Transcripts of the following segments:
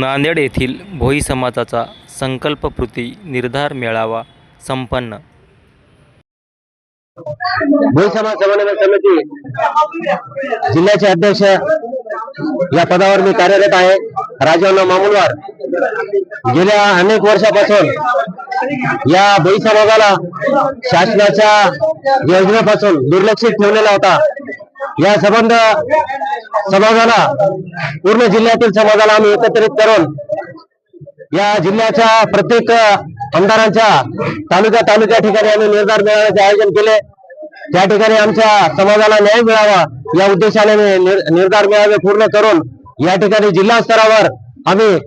नांदेड येथील भोई समाजाचा संकल्पकृती निर्धार मेळावा संपन्न. भोई समाज समन्वय समिती जिल्ह्याचे अध्यक्ष या पदावर मी कार्यरत आहे. राजवना मामुलवार गेल्या अनेक वर्षापासून या भोई समाजाला शासनाच्या योजनेपासून दुर्लक्षित ठेवलेला होता. या संबंध समाजाला पूर्ण जिल्ह्यातील समाजाला आम्ही एकत्रित करून या जिल्ह्याच्या प्रत्येक आमदारांच्या तालुक्या तालुक्या ठिकाणी आम्ही निर्धार मेळाव्याचे आयोजन केले. त्या ठिकाणी आमच्या समाजाला न्याय मिळावा या उद्देशाने मी निर्धार मेळावे पूर्ण करून या ठिकाणी जिल्हा स्तरावर आम्ही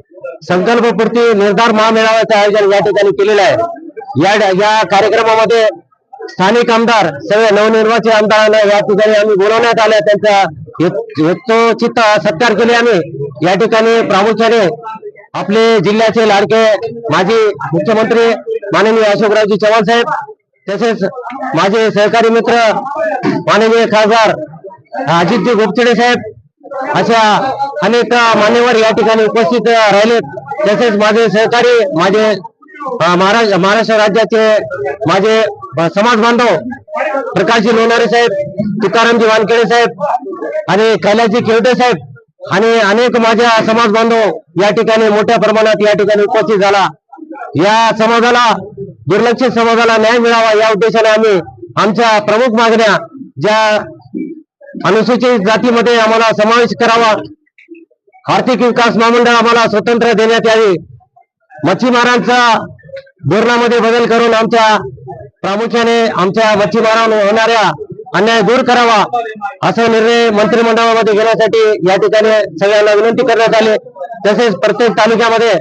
संकल्पपूर्ती निर्धार महामेळाव्याचं आयोजन या ठिकाणी केलेलं आहे. या या कार्यक्रमामध्ये स्थानिक आमदार सगळे नवनिर्वाचित आमदारांना या ठिकाणी आम्ही बोलवण्यात आल्या त्यांचा युक्तोचित सत्कार केले आम्ही. या ठिकाणी प्रामुख्याने आपले जिल्ह्याचे लाडके माजी मुख्यमंत्री माननीय अशोकरावजी चव्हाण साहेब तसेच माझे सहकारी मित्र माननीय खासदार अजितजी गोपचडे साहेब अशा अनेक मान्यवर या ठिकाणी उपस्थित राहिलेत. तसेच माझे सहकारी माझे महाराष्ट्र महाराष्ट्र राज्याचे माझे समाज बांधव प्रकाशजी लोणारे साहेब तुकारामजी वानखेडे साहेब आणि कैलासजी खेवटे साहेब आणि अनेक माझ्या समाज बांधव या ठिकाणी मोठ्या प्रमाणात या ठिकाणी उपस्थित झाला. या समाजाला दुर्लक्षित समाजाला न्याय मिळावा या उद्देशाने आम्ही आमच्या प्रमुख मागण्या ज्या अनुसूचित जातीमध्ये आम्हाला समावेश करावा आर्थिक विकास महामंडळ आम्हाला स्वतंत्र देण्यात यावी मच्छीमारांचा धोरणामध्ये बदल करून आमच्या प्रामुख्याने आमच्या मच्छीमारांवर होणाऱ्या अन्याय दूर करावा असा निर्णय मंत्रिमंडळामध्ये घेण्यासाठी या ठिकाणी सगळ्यांना विनंती करण्यात आली. तसेच प्रत्येक तालुक्यामध्ये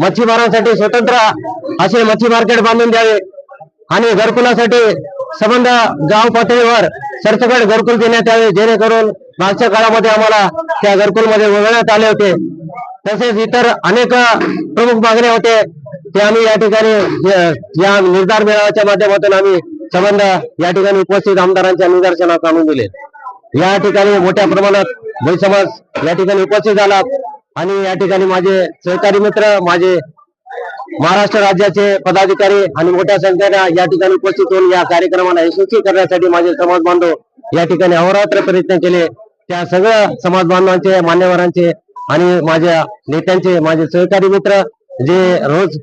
मच्छीमारांसाठी स्वतंत्र असे मच्छी मार्केट बांधून द्यावे आणि घरकुलासाठी संबंध गाव पातळीवर सरसकट घरकुल देण्यात यावे जेणेकरून मागच्या काळामध्ये आम्हाला त्या घरकुलमध्ये वगळण्यात आले होते. तसेच इतर अनेक प्रमुख मागण्या होते. ते आम्ही या ठिकाणी या निर्धार मेळाव्याच्या माध्यमातून आम्ही संबंध या ठिकाणी उपस्थित आमदारांच्या निदर्शनात आणून दिले. या ठिकाणी मोठ्या प्रमाणात समाज या ठिकाणी उपस्थित झाला आणि या ठिकाणी माझे सहकारी मित्र माझे महाराष्ट्र राज्याचे पदाधिकारी आणि मोठ्या संख्येने या ठिकाणी उपस्थित होऊन या कार्यक्रमाला यशस्वी करण्यासाठी माझे समाज बांधव या ठिकाणी अहोरात्र प्रयत्न केले. त्या सगळ्या समाज बांधवांचे मान्यवरांचे आणि माझ्या नेत्यांचे माझे सहकारी मित्र जे रोज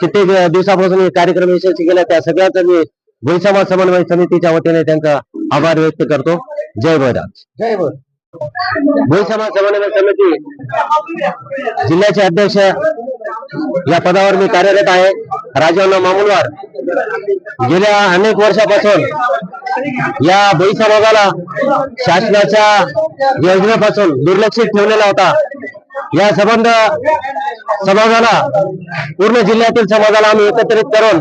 कित्येक दिवसापासून कार्यक्रम यशस्वी केला त्या सगळ्याच मी भोई समाज समन्वय समितीच्या वतीने त्यांचा आभार व्यक्त करतो. जय भैराज जय भैर भोई समाज समन्वय समिती जिल्ह्याचे अध्यक्ष या पदावर मी कार्यरत आहे. राजवर्ण मामुलवार. गेल्या अनेक वर्षापासून या भोई समाजाला शासनाच्या योजनेपासून दुर्लक्षित ठेवलेला होता. या संबंध समाजाला पूर्ण जिल्ह्यातील समाजाला आम्ही एकत्रित करून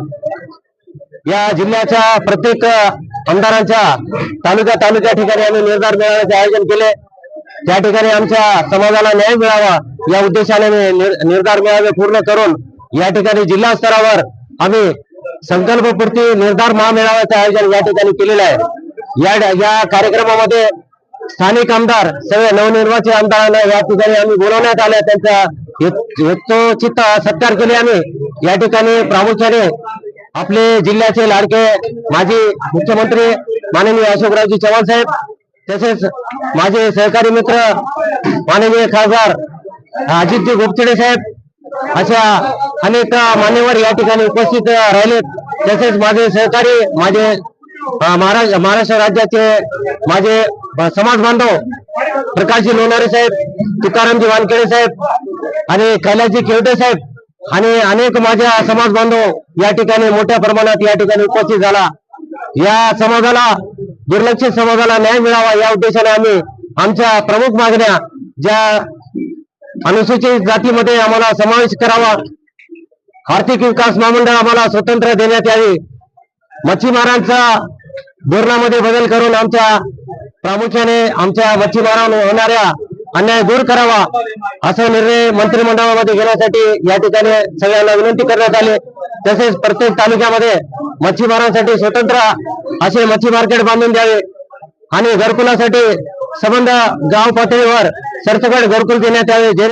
या जिल्ह्याच्या प्रत्येक आमदारांच्या तालुक्या तालुक्या ठिकाणी आम्ही निर्धार मेळाव्याचे आयोजन केले. त्या ठिकाणी आमच्या समाजाला न्याय मिळावा या उद्देशाने मी निर्धार मेळावे पूर्ण करून या ठिकाणी जिल्हा स्तरावर आम्ही संकल्पपूर्ती निर्धार महामेळाव्याचं आयोजन या ठिकाणी केलेलं आहे. या या कार्यक्रमामध्ये स्थानिक आमदार सगळे नवनिर्वाचित आमदारांना या ठिकाणी आम्ही बोलवण्यात आल्या त्यांचा यथ- सत्कार केले आम्ही. या ठिकाणी प्रामुख्याने आपले जिल्ह्याचे लाडके माजी मुख्यमंत्री माननीय अशोकरावजी चव्हाण साहेब तसेच माझे सहकारी मित्र माननीय खासदार अजितजी गोपचडे साहेब अशा अनेक मान्यवर या ठिकाणी उपस्थित राहिलेत. तसेच माझे सहकारी माझे महाराष्ट्र महाराष्ट्र राज्याचे माझे समाज बांधव प्रकाशजी लोणारे साहेब तुकारामजी वानखेडे साहेब आणि कैलासजी खेवटे साहेब आणि अनेक माझ्या समाज बांधव या ठिकाणी मोठ्या प्रमाणात या ठिकाणी उपस्थित झाला. या समाजाला दुर्लक्षित समाजाला न्याय मिळावा या उद्देशाने आम्ही आमच्या प्रमुख मागण्या ज्या अनुसूचित जातीमध्ये आम्हाला समावेश करावा आर्थिक विकास महामंडळ आम्हाला स्वतंत्र देण्यात यावी मच्छीमारांचा धोरणामध्ये बदल करून आमच्या प्रामुख्याने आमच्या मच्छीमारांवर होणाऱ्या अन्याय दूर करावा असा निर्णय मंत्रिमंडळामध्ये घेण्यासाठी या ठिकाणी सगळ्यांना विनंती करण्यात आली. तसेच प्रत्येक तालुक्यामध्ये मच्छीमारांसाठी स्वतंत्र असे मच्छी मार्केट बांधून द्यावे आणि घरकुलासाठी संबंध गाव पातळीवर सरसकट घरकुल देण्यात यावे